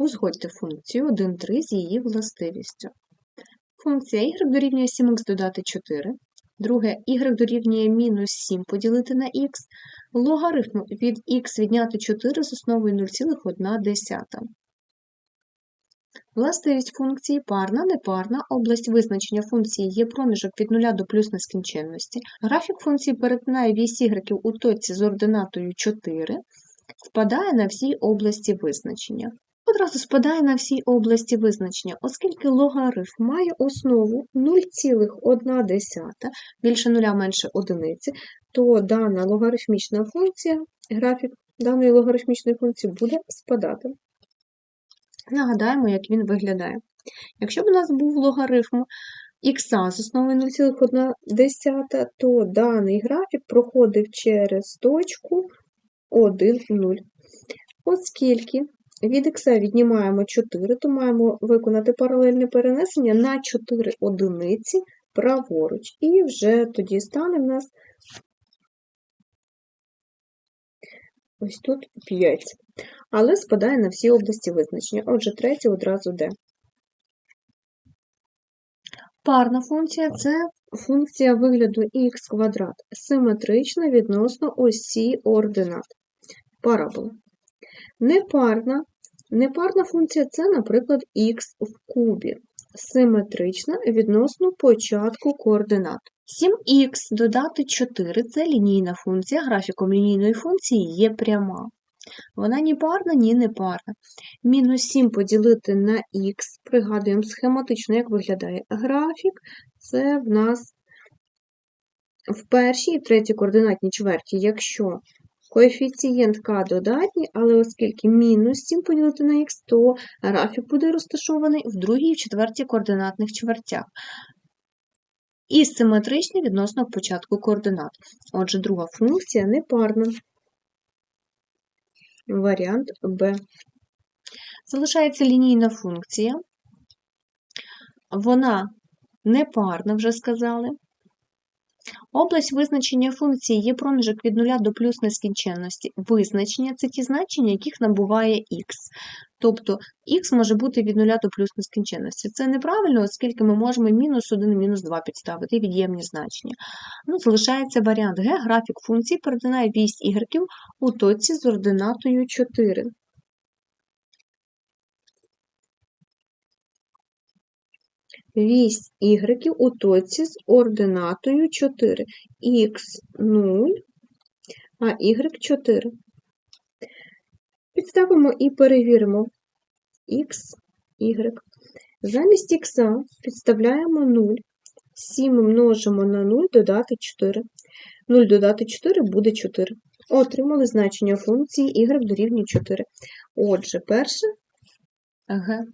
Узгодьте функцію 1,3 з її властивістю. Функція y дорівнює 7х додати 4. Друге, y дорівнює мінус 7 поділити на х. Логарифм від х відняти 4 з основою 0,1. Властивість функції парна, непарна, область визначення функції є проміжок від 0 до плюс нескінченності. Графік функції перетинає вісь y у точці з ординатою 4, впадає на всі області визначення. Одразу спадає на всі області визначення, оскільки логарифм має основу 0,1, більше 0 менше одиниці, то дана логарифмічна функція, графік даної логарифмічної функції буде спадати. Нагадаємо, як він виглядає. Якщо б у нас був логарифм х з основою 0,1, то даний графік проходив через точку 1, 0. Оскільки від х віднімаємо 4, то маємо виконати паралельне перенесення на 4 одиниці праворуч. І вже тоді стане в нас ось тут 5. Але спадає на всі області визначення. Отже, третє одразу де. Парна функція це функція вигляду х квадрат, симетрична відносно осі ординат. Парабола. Непарна. Непарна функція це, наприклад, х в кубі, симетрична відносно початку координат. 7х додати 4 це лінійна функція, графіком лінійної функції є пряма. Вона ні парна, ні не парна. Мінус 7 поділити на х, пригадуємо схематично, як виглядає графік, це в нас в першій і третій координатній чверті, якщо коефіцієнт k додатній, але оскільки мінус 7 поділити на х, то графік буде розташований в другій і четвертій координатних чвертях. І симетричний відносно початку координат. Отже, друга функція непарна. Варіант Б. Залишається лінійна функція. Вона непарна, вже сказали. Область визначення функції є проміжок від 0 до плюс нескінченності. Визначення це ті значення, яких набуває х. Тобто х може бути від 0 до плюс нескінченності. Це неправильно, оскільки ми можемо мінус 1 і мінус 2 підставити від'ємні значення. Ну, Залишається варіант Г. Графік функції перетинає вісь y у точці з ординатою 4. Вісь y у точці з ординатою 4. х 0, а y 4. Підставимо і перевіримо x, y. Замість х підставляємо 0. 7 множимо на 0 додати 4. 0 додати 4 буде 4. Отримали значення функції y дорівнює 4. Отже, перше Г.